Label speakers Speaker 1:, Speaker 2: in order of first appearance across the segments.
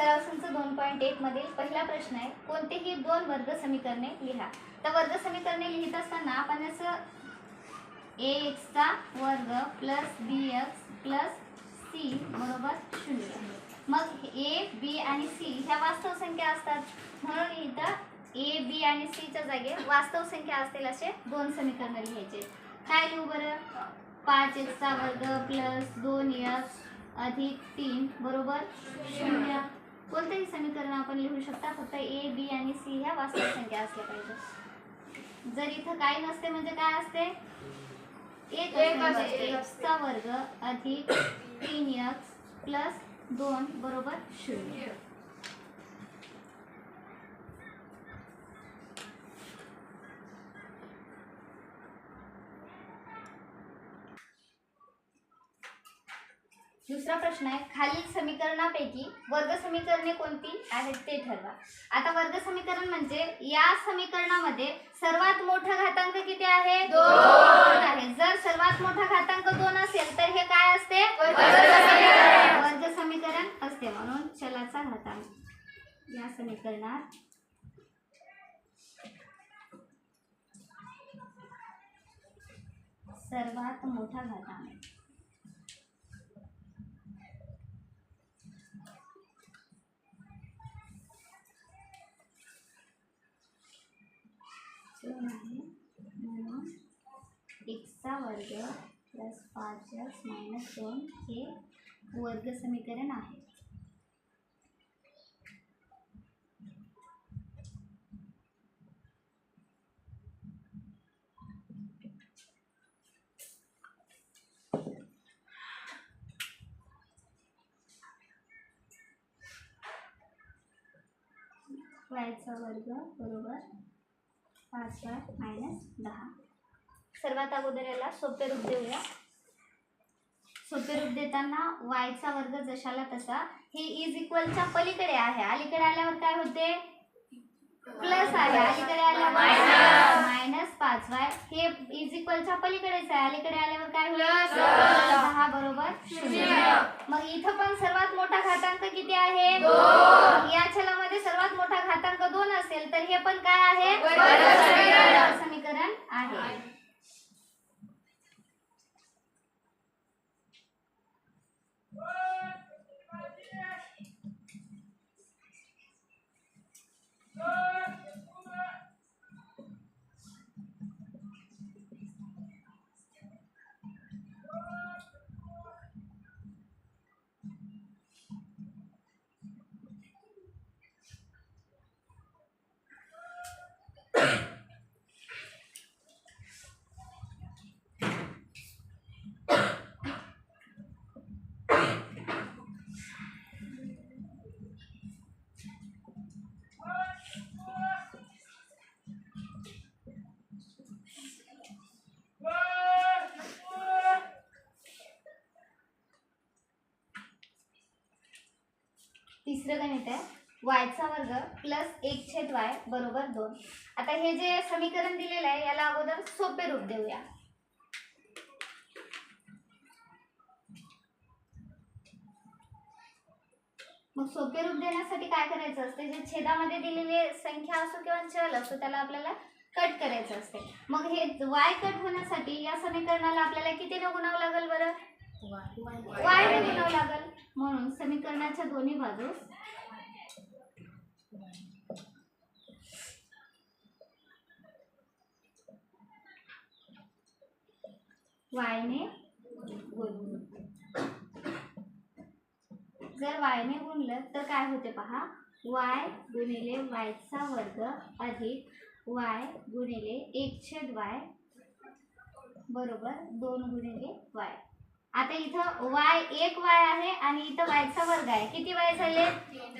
Speaker 1: सराव संच दोन पॉईंट एक मधील पहिला प्रश्न आहे कोणतेही दोन वर्ग समीकरणे लिहा. तर वर्ग समीकरणे लिहित असताना आपण असं ए एक्सचा वर्ग plus B X plus C बरोबर शून्य. मग ए बी आणि सी ह्या वास्तव संख्या असतात. म्हणून इथं ए बी आणि सीच्या जागे वास्तव संख्या असतील असे दोन समीकरणं लिहायचे. काय लिहू बरं? पाच एक्सचा वर्ग प्लस दोन एक्स अधिक तीन बरोबर शून्य. कोणतेही समीकरण आपण लिहू शकता फक्त ए बी आणि सी ह्या वास्तव संख्या असल्या पाहिजे. जर इथं काही नसते म्हणजे काय. असते, एक एक्सचा वर्ग अधिक तीन एक्स प्लस दोन बरोबर शून्य दुसरा प्रश्न आहे. खालील समीकरणापैकी वर्ग समीकरणे कोणती आहेत ते ठरवा. आता वर्ग समीकरण म्हणजे या समीकरणामध्ये सर्वात मोठा घातांक किती आहे? दोन आहे. जर सर्वात मोठा घातांक दोन असेल तर हे काय असते? वर्ग समीकरण असते. म्हणून चलाचा घातांक. या समीकरणात सर्वात मोठा घातांक. दोन आहे म्हणून एक्सचा वर्ग प्लस पाच एक्स मायनस दोन हे वर्ग समीकरण आहे वायचा वर्ग बरोबर पाच वाय मायनस दहा. सर्वात अगोदर याला सोपे रूप देऊया. सोपे रूप देताना वायचा वर्ग जशाला तसा. हे इज इक्वलच्या पलीकडे आहे. अलीकडे आल्यावर काय होते? प्लस आहे अलीकडे आल्यावर मायनस. पाच वाय. हे इज इक्वलच्या पलीकडेच आहे. अलीकडे आल्यावर काय होईल. दहा बरोबर शून्य. मग इथं पण सर्वात मोठा घातांक किती आहे. या छलामध्ये सर्वात मोठा घातांक दोन असेल तर हे पण काय आहे?
Speaker 2: समीकरण.
Speaker 1: वर्ग समीकरण आहे तिसरं गणित आहे. वायचा वर्ग प्लस एक छेद वाय बरोबर दोन. आता हे जे समीकरण दिलेलं आहे याला अगोदर सोपे रूप देऊया. मग सोपे रूप देण्यासाठी काय करायचं असते? जे छेदामध्ये दिलेली संख्या असो किंवा चल असो त्याला आपल्याला कट करायचं असते. मग हे वाय कट होण्यासाठी या समीकरणाला आपल्याला किती न गुणावं लागेल बरं? वाय. ने गुणावं लागेल. म्हणून समीकरणाच्या दोन्ही बाजूस वायने जर वायने गुणलं तर काय होते पहा? वाय गुणिले वायचा वर्ग अधिक वाय गुणिले एक छेद वाय बरोबर दोन गुणिले वाय आता इथं वाय एक वाय आहे आणि इथं वायचा वर्ग आहे. किती वाय झाले?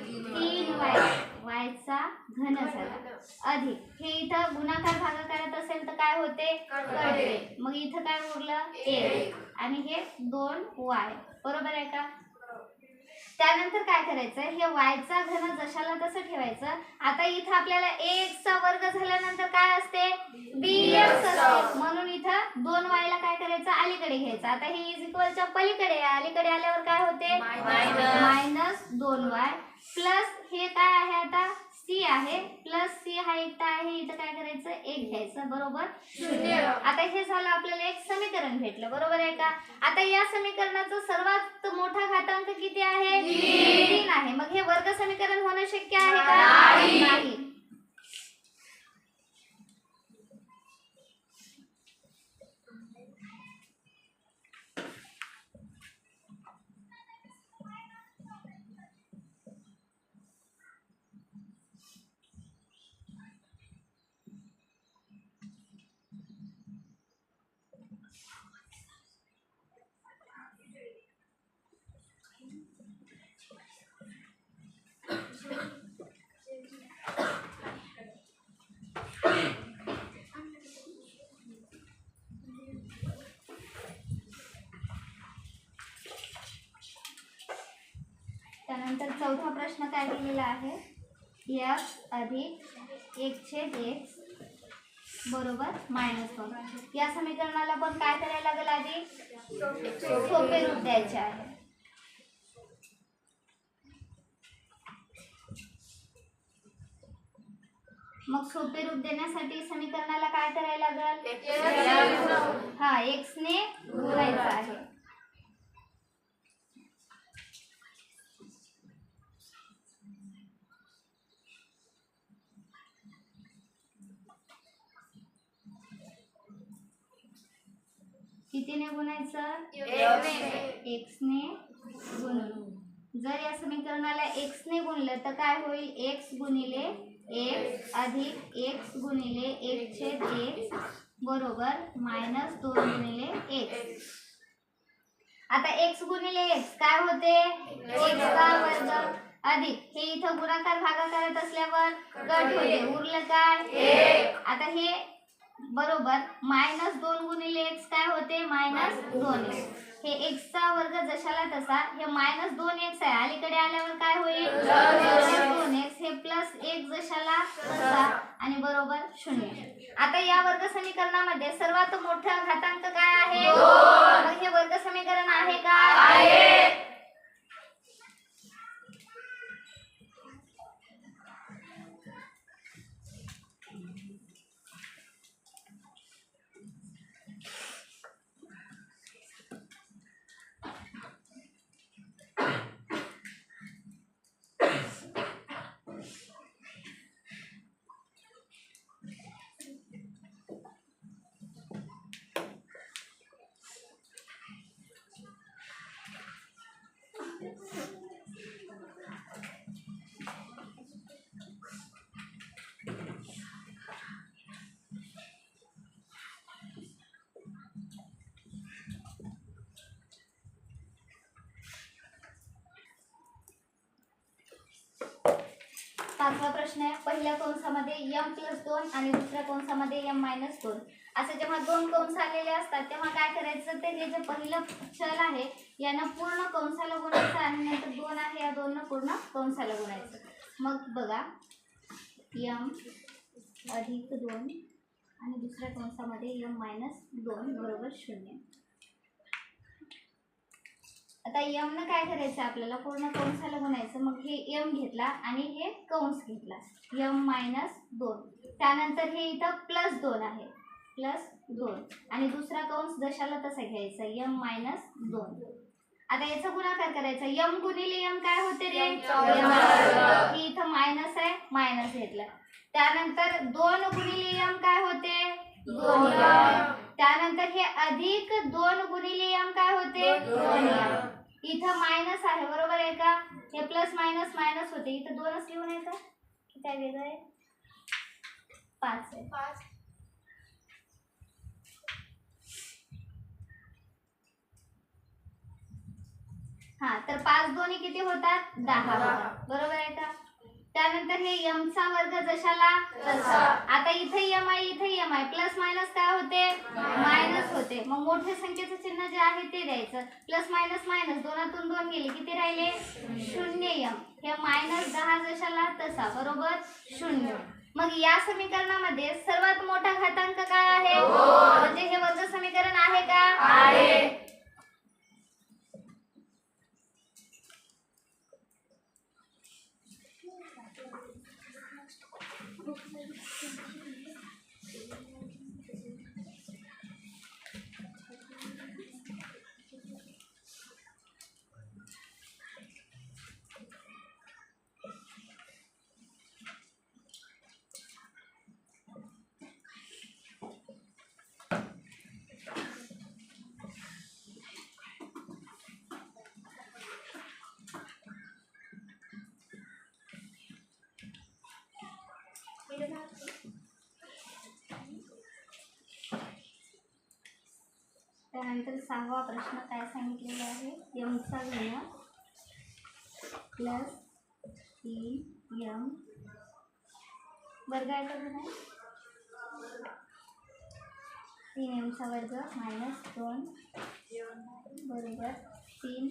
Speaker 1: तीन वाय. वायचा घन झाला. अधिक. हे इथं गुणाकार भागाकारात असेल तर काय होते? मग इथं काय उरलं? एक. आणि हे दोन वाय. बरोबर आहे का? त्यानंतर काय करायचं? हे वायचा घन जशाला तसं ठेवायचं. आता इथं आपल्याला a चा वर्ग झाल्यानंतर काय असते? Bx असते. म्हणून इथं दोन वायला काय करायचं? अलीकडे घ्यायचं. आता हे इज इक्वलच्या पलीकडे अलीकडे आल्यावर काय होते. मायनस दोन वाय प्लस हे काय आहे आता? सी आहे प्लस सी हा एकटा आहे इथं काय करायचं? एक घ्यायचं बरोबर?
Speaker 2: शून्य.
Speaker 1: आता हे झालं आपल्याला एक समीकरण भेटलं बरोबर आहे का? आता या समीकरणाचं सर्वात मोठा घातांक किती आहे?
Speaker 2: तीन.
Speaker 1: तीन आहे. मग हे वर्ग समीकरण होणं शक्य आहे का?
Speaker 2: नाही.
Speaker 1: त्यानंतर चौथा प्रश्न काय दिलेला आहे? एक्स अधिक एक छेद एक्स बरोबर मायनस वन या समीकरणाला पण काय करायला लागेल आधी? सोपे रूप द्यायचे आहे. मग सोपे रूप देण्यासाठी समीकरणाला काय करायला लागेल? हा एक्स ने गुणायचं आहे. कितीने गुणायचं? एक्स ने गुणून जर या समीकरणाला एक्स ने गुणलं तर काय होईल? एक्स गुणिले एक्स अधिक एक्स गुणिले एक छेद एक्स बरोबर मायनस दोन गुणिले एक्स आता एक्स गुणिले एक्स काय होते? एक्स का वर्ग अधिक. हे इथं गुणाकार भागाकार करत असल्यावर कट होते. उरलं काय? आता हे बरोबर. मायनस दोन गुणिले एक्स काय होते? मायनस दोन एक्स हे एक्सचा वर्ग जशाला तसा हे मायनस दोन एक्स आहे. अलीकडे आल्यावर काय होईल? दोन एक्स हे प्लस एक जशाला तसा आणि बरोबर शून्य. आता या वर्ग समीकरणामध्ये सर्वात मोठा घातांक काय आहे? पाचवा प्रश्न आहे. पहिल्या कंसामध्ये यम प्लस दोन आणि दुसऱ्या कंसामध्ये यम मायनस दोन. असे जेव्हा दोन कंस आलेले असतात तेव्हा काय करायचं? ते हे जे पहिलं चल आहे यानं पूर्ण कंसाला गुणायचं आणि नंतर दोन आहे या दोननं पूर्ण कंसाला गुणायचं. मग बघा यम अधिक दोन आणि दुसऱ्या कंसामध्ये यम मायनस दोन बरोबर शून्य. आता यम न काय करायचं आपल्याला? पूर्ण कंसाला गुणायचं मग हे यम घेतला आणि हे कंस घेतला. यम मायनस दोन. त्यानंतर हे इथं प्लस दोन आहे. प्लस दोन. आणि दुसरा कंस जशाला तसा घ्यायचा. यम मायनस दोन. आता याचा गुणाकार करायचा. यम गुणिले यम काय होते रे. ही इथं मायनस आहे. मायनस घेतला. त्यानंतर दोन गुणिले यम काय होते? दोन. त्यानंतर हे अधिक दोन गुणिले यम काय होते? इथं मायनस आहे बरोबर आहे का? हे प्लस मायनस मायनस होते. इथं दोनच लिहून येतं की काय वेगळं आहे? पाच आहे. हा तर पाच दोन्ही किती होतात? दहा. बरोबर आहे का? त्यानंतर हे यमचा वर्ग जशाला तसा. आता इथे यम आहे इथे यम आहे. प्लस मायनस काय होते? मायनस होते. मग मोठ्या संख्येचं चिन्ह जे आहे ते द्यायचं. प्लस मायनस मायनस दोनातून दोन गेले किती राहिले? शून्य यम. हे मायनस दहा जशाला तसा बरोबर? शून्य. मग या समीकरणामध्ये सर्वात मोठा घातांक काय आहे? म्हणजे हे वर्ग समीकरण आहे का? त्यानंतर सहावा प्रश्न काय सांगितलेला आहे? यमचा घन प्लस ई यम वर्ग आहे का घन? तीन यमचा वर्ग मायनस दोन. बरोबर. तीन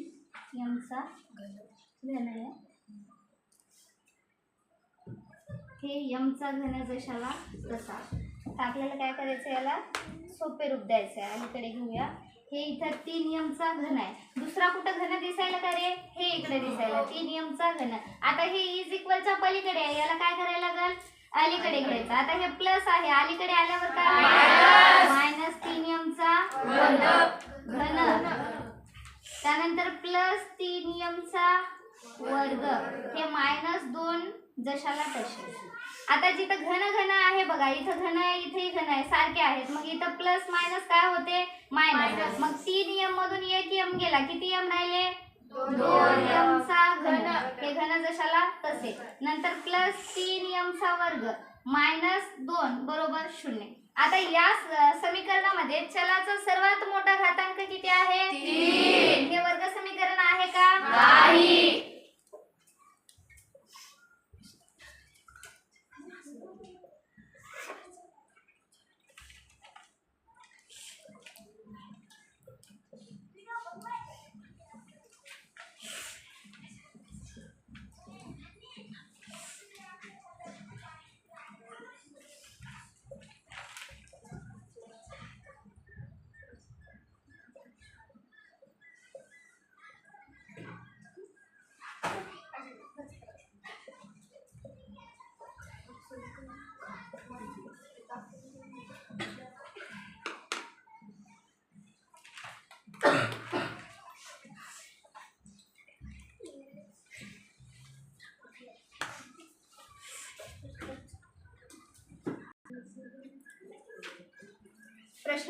Speaker 1: यमचा घन आहे. हे यमचा घन जशाला तसा. तर आपल्याला काय करायचं याला? सोपे रूप द्यायचं आहे अलीकडे घेऊया. हे इथं तीन यमचा घन आहे. दुसरा कुठं घन दिसायला का रे? हे इकडे दिसायला. तीन यमचा घन. आता हे इज इक्वलच्या पलीकडे आहे. याला काय करायला लागल? अलीकडे घ्यायचं. आता हे प्लस आहे. अलीकडे आल्यावर काय मायनस तीन यमचा घन. त्यानंतर प्लस तीन यमचा वर्ग. हे मायनस दोन जशाला तसे आता जिथं घन घन आहे बघा इथं घन आहे इथेही घन आहे सारखे आहेत. मग इथं प्लस मायनस काय होते? मायनस मग तीन यम मधून एक यम गेला. किती यम राहिले? दोन यमचा घन. हे घन जशाला तसे. नंतर प्लस तीन यमचा वर्ग. मायनस दोन. बरोबर शून्य. आता या समीकरणामध्ये चलाचा सर्वात मोठा घातांक किती आहे. हे वर्ग समीकरण आहे का?
Speaker 2: नाही.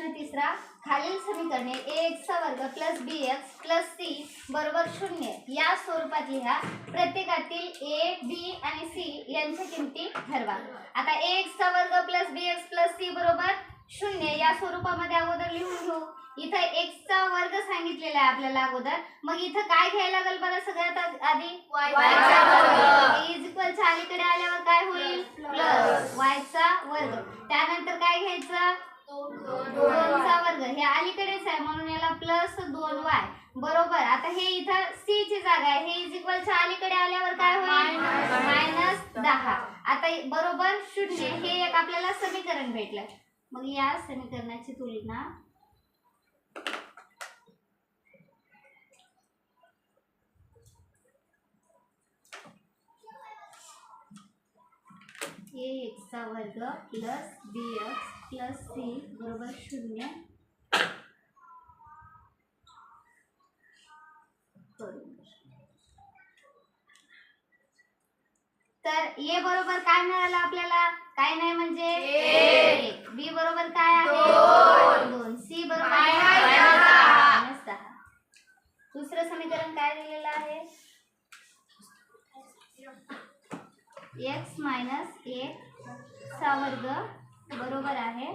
Speaker 1: प्रश्न तिसरा खालील समीकरणे ए चा वर्ग plus B X plus C बरोबर शून्य. या स्वरूपात लिहा प्रत्येकातील ए बी आणि सी यांच्या किमती ठरवा. आता ए चा वर्ग plus b x plus c बरोबर शून्य. या स्वरूपामध्ये अगोदर लिहून घेऊ. इथं x चा वर्ग सांगितलेला आहे आपल्याला अगोदर. मग इथं काय घ्यायला लागेल बरं सगळ्यात आध-. इज इक्वलच्या अलीकडे आल्यावर काय होईल? अलीकडेच आहे म्हणून याला प्लस दोन वाय. बरोबर. आता हे इथं सी ची जागा आहे. हे इज इक्वलच्या अलीकडे आल्यावर काय होईल? मायनस दहा. आता बरोबर शून्य. हे एक आपल्याला समीकरण भेटलं. मग या समीकरणाची तुलना ए एक्सचा वर्ग plus b x plus c बरोबर शून्य. तर ए बरोबर काय मिळालं आपल्याला? काय नाही म्हणजे. बी बरोबर काय आहे?
Speaker 2: दोन.
Speaker 1: सी बरोबर दुसरं समीकरण काय दिलेलं आहे? एक्स मायनस एक चा वर्ग बरोबर आहे.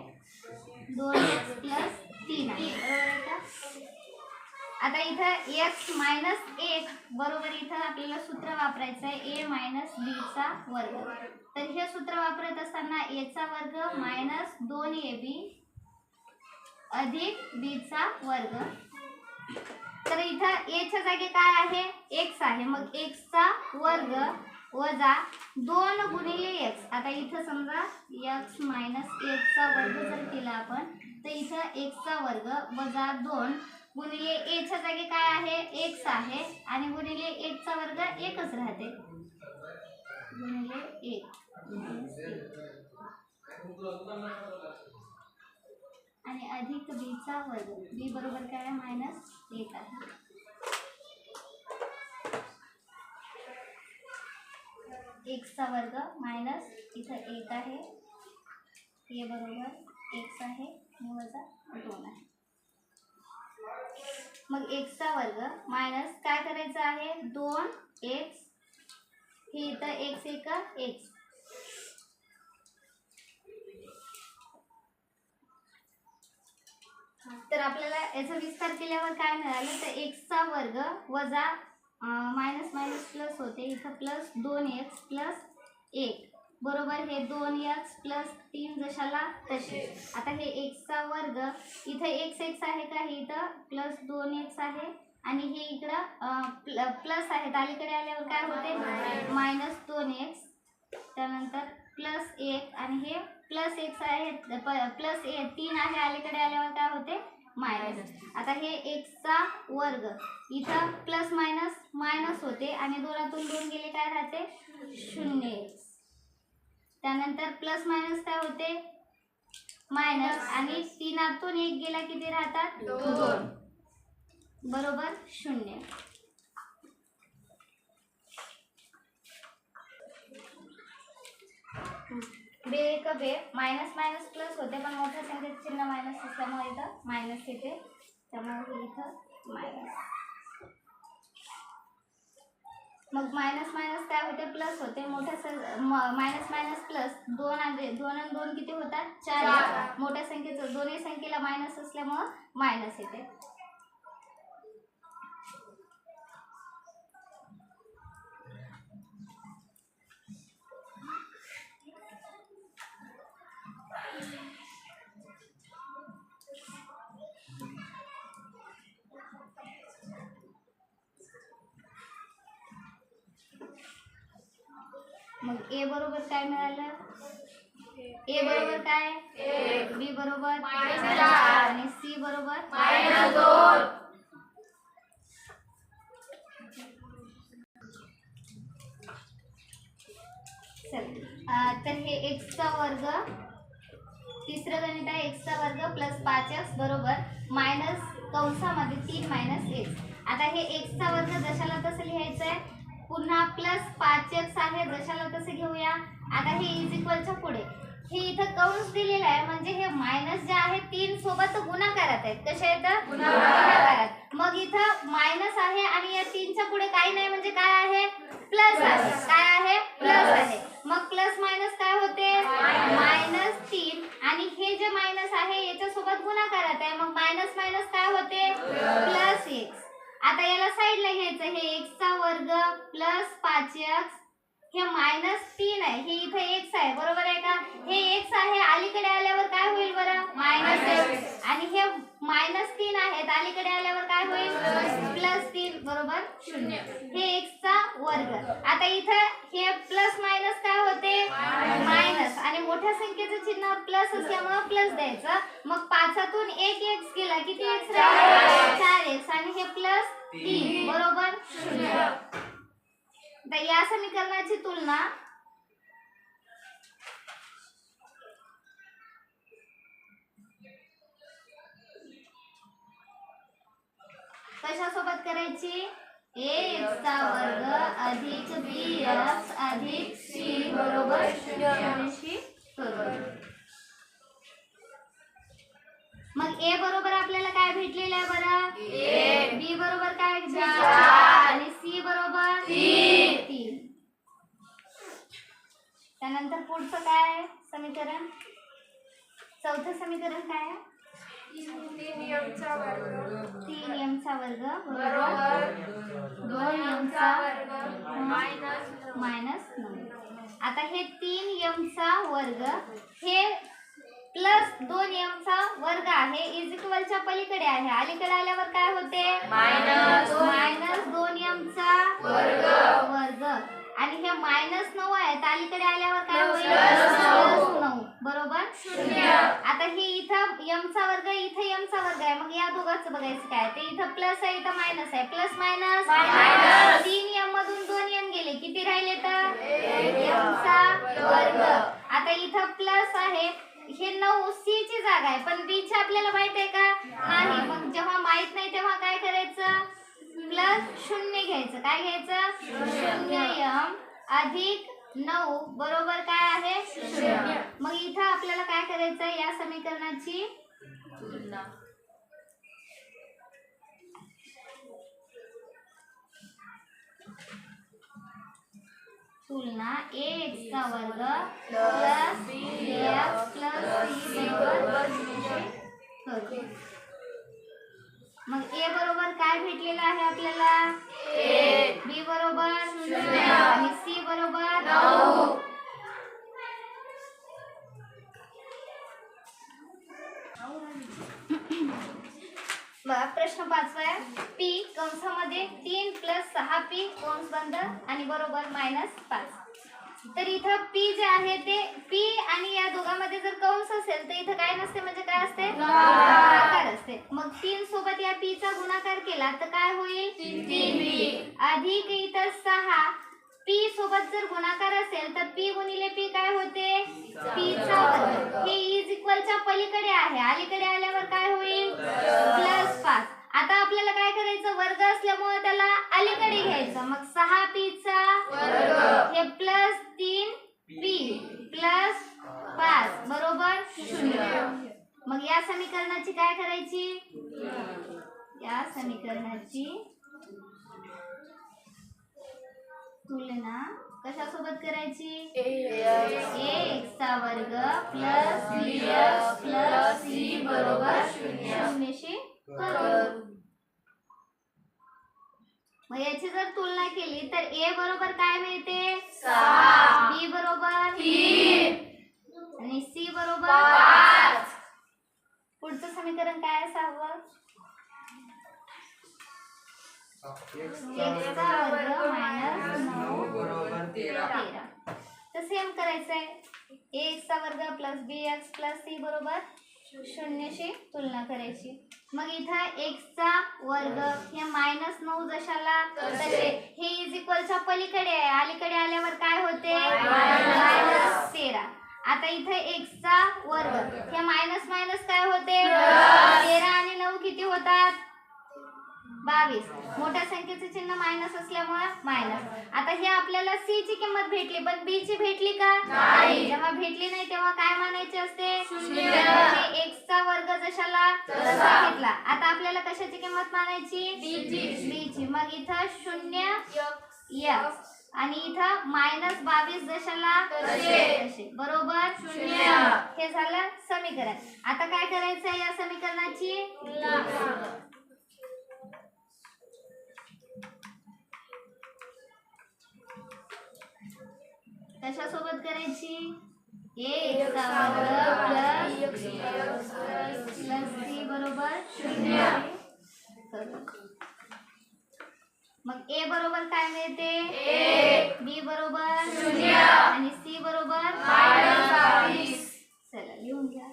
Speaker 1: दोन एक्स प्लस तीन आहे. बरोबर आहे का आता इथं एक्स मायनस एक बरोबर इथं आपल्याला सूत्र वापरायचं आहे. ए मायनस बीचा वर्ग. तर हे सूत्र वापरत असताना एचा वर्ग मायनस दोन ए बी अधिक बीचा वर्ग. तर इथं एच्या जागी काय आहे? एक्स आहे. मग एक्सचा वर्ग वजा दोन गुणिले एक्स आता इथं समजा एक्स मायनस एकचा वर्ग जर केला आपण तर इथं एक्सचा वर्ग वजा दोन गुणिले एच्या जागी काय आहे? एक्स आहे. आणि गुणिले एकचा वर्ग एकच राहते. गुणिले एक. आणि अधिक बीचा वर्ग. बी बरोबर काय आहे? मायनस एक आहे. एक्सचा वर्ग मायनस इथं एक आहे. हे बरोबर एक्स आहे. आणि वजा दोन आहे. मग एक्सचा वर्ग मायनस काय करायचं आहे? दोन एक्स. हे इथं एक्स एक एक्स. तर आपल्याला याचा विस्तार केल्यावर काय मिळालं? तर एक्सचा वर्ग वजा मायनस मायनस प्लस होते. इथं प्लस दोन एक्स प्लस एक. बरोबर? हे दोन एक्स प्लस तीन जशाला तसे. आता हे एक्सचा वर्ग इथं एक्स एक्स आहे का? हे इथं प्लस दोन एक्स आहे. आणि हे इकडं प्लस आहेत. अलीकडे आल्यावर काय होते? मायनस दोन एक्स त्यानंतर प्लस एक. आणि हे प्लस एक्स आहे. प्लस ए तीन आहे. अलीकडे आल्यावर काय होते? मायनस. आता हे एक्सचा वर्ग. इथं प्लस मायनस मायनस होते आणि दोनातून दोन गेले काय राहते? शून्य एक्स त्यानंतर प्लस मायनस काय होते? मायनस. आणि तीनातून एक गेला किती राहतात?
Speaker 2: दोन.
Speaker 1: बरोबर? शून्य. बे एक बे? मायनस मायनस प्लस होते पण मोठ्या संख्येत चिन्ह मायनस असल्यामुळे इथं मायनस येते. त्यामुळे हे इथं मायनस. मग मायनस मायनस काय होते? प्लस होते. मोठ्या मायनस मायनस प्लस दोन आणि दोन आणि दोन किती होतात? चार. मोठ्या संख्येचं दोन्ही संख्येला मायनस असल्यामुळं मायनस येते. मग ए बरोबर काय मिळालं? ए बरोबर काय? बी बरोबर? आणि सी बरोबर? चल. तर हे एक्सचा वर्ग तिसरं गणित आहे एक्सचा वर्ग प्लस पाच एक्स बरोबर मायनस कंसामध्ये तीन मायनस एक्स आता हे एक्सचा वर्ग जशाला तसं लिहायचं आहे पुन्हा प्लस पाच एक्स आहे जशाला तसं घेऊया? आता हे इज इक्वलच्या पुढे. हे इथं कंस दिलेलं आहे. म्हणजे हे मायनस जे आहे तीन सोबत गुणाकारात आहेत. कशा आहेत? गुणाकारात. मग इथं मायनस आहे आणि या तीनच्या पुढे काही नाही. म्हणजे काय आहे? प्लस आहे. काय आहे? प्लस आहे. मग प्लस मायनस काय होते? मायनस तीन. आणि हे जे मायनस आहे याच्या सोबत गुणाकारात आहे. मग मायनस मायनस काय होते? प्लस एक्स आता याला साईडला घ्यायचं. हे एक्सचा वर्ग प्लस पाच एक्स हे मायनस तीन आहे हे इथे एक्स आहे बरोबर आहे का? हे एक्स आहे अलीकडे आल्यावर काय होईल बरं? मायनस एक्स आणि हे मायनस तीन आहेत अलीकडे आल्यावर काय होईल? प्लस तीन बरोबर? शून्य. हे एक्सचा वर्ग. आता इथं हे प्लस मायनस काय होते? मायनस आणि मोठ्या संख्येचं चिन्ह प्लस असल्यामुळे प्लस द्यायचं. मग पाचातून एक एक्स गेला किती एक्स राहिले? चार एक्स आणि हे प्लस तीन बरोबर? शून्य. तर या समीकरणाची तुलना कशासोबत करायची ए वर्ग अधिक बी एक्स अधिक सी बरोबर. मग ए बरोबर आपल्याला काय भेटलेलं आहे बरं. बी बरोबर काय. आणि सी बरोबर
Speaker 2: तीन.
Speaker 1: तीन त्यानंतर पुढचं काय आहे? समीकरण? चौथं समीकरण काय आहे?
Speaker 2: तीन यमचा वर्ग
Speaker 1: तीन एमचा वर्ग बरोबर?
Speaker 2: बरोबर
Speaker 1: दोन एमचा
Speaker 2: वर्ग मायनस
Speaker 1: मायनस नऊ आता हे तीन एमचा वर्ग हे प्लस दोन एमचा वर्ग आहे इज इक्वलच्या पलीकडे आहे. अलीकडे आल्यावर काय होते?
Speaker 2: मायनस. दोन.
Speaker 1: मायनस दोन एमचा
Speaker 2: वर्ग.
Speaker 1: वर्ग. आणि हे मायनस नऊ आहेत अलीकडे आल्यावर काय होईल?
Speaker 2: प्लस नऊ.
Speaker 1: बरोबर. आता हे इथं एमचा वर्ग इथं एमचा वर्ग आहे. मग या दोघांचं बघायचं काय? ते इथं प्लस आहे इथं मायनस आहे. Plus minus. तीन एम मधून दोन एम गेले. किती राहिले तर? वर्ग. आता इथं प्लस आहे. हे नऊ सी ची जागा आहे. पण बी ची आपल्याला माहीत आहे का? नाही. मग जेव्हा माहीत नाही तेव्हा शून्य घ्यायचं. काय घ्यायचं? शून्य यम अधिक नऊ. बरोबर काय आहे? शून्य. मग इथं आपल्याला काय करायचं? या समीकरणाची तुलना. ए एक्स चा वर्ग plus b x plus c बरोबर. मग ए बरोबर काय भेटलेलं आहे आपल्याला? बी बरोबर आणि सी बरोबर? प्रश्न पाचवा आहे. पी कंसामध्ये तीन प्लस सहा पी कंस बंद आणि बरोबर मायनस पाच. तर इथं पी जे आहे ते पी आणि या दोघांमध्ये जर कंस असेल तर इथं काय नसते? म्हणजे काय असते? गुणाकार. असते. मग तीन सोबत या पी चा गुणाकार केला तर काय होईल? अधिक इथं सहा. पी सोबत जर गुणाकार असेल तर पी गुणिले पी काय होते? पी चा वर्ग. हे इज इक्वलच्या पलीकडे आहे. अलीकडे आल्यावर काय होईल? प्लस पाच. आता आपल्याला काय करायचं? वर्ग असल्यामुळे त्याला अलीकडे घ्यायचं. मग सहा पी चा हे प्लस तीन पी. प्लस पाच. बरोबर? शून्य. मग या समीकरणाची काय करायची? या समीकरणाची तुलना कशासोबत करायची? चा वर्ग प्लस प्लस सी बरोबर शून्यशी करू. मग याची जर तुलना केली तर ए बरोबर काय मिळते? बी बरोबर? आणि सी बरोबर? पुढचं समीकरण काय आहे सहावं एक्स चा वर्ग मायनस नऊ
Speaker 3: बरोबर तेरा.
Speaker 1: सेम करायचं आहे एक्स चा वर्ग plus b x plus c बरोबर शून्यशी तुलना करायची. मग इथं एक्स चा वर्ग हे मायनस नऊ जशाला तसे. हे इज इक्वलच्या पलीकडे आहे. अलीकडे आल्यावर काय होते? मायनस तेरा. आता इथे एक्स चा वर्ग. हे मायनस मायनस काय होते? तेरा आणि नऊ किती होतात? बावीस. मोठ्या संख्येचे चिन्ह मायनस असल्यामुळे मायनस आता हे आपल्याला सी ची किंमत भेटली पण बी ची भेटली का? नाही. जेव्हा भेटली नाही तेव्हा काय मानायचे असते? एक्स चा वर्ग जशाला घेतला. आता आपल्याला कशाची किंमत मानायची? बी ची. मग इथं शून्य यक्स आणि इथं मायनस बावीस तसे. बरोबर? शून्य. हे झालं समीकरण. आता काय करायचं या समीकरणाची? कशासोबत करायची? एक सावळ प्लस बरोबर शून्य. मग ए बरोबर काय मिळते? बी बरोबर आणि सी बरोबर चला लिहून घ्या.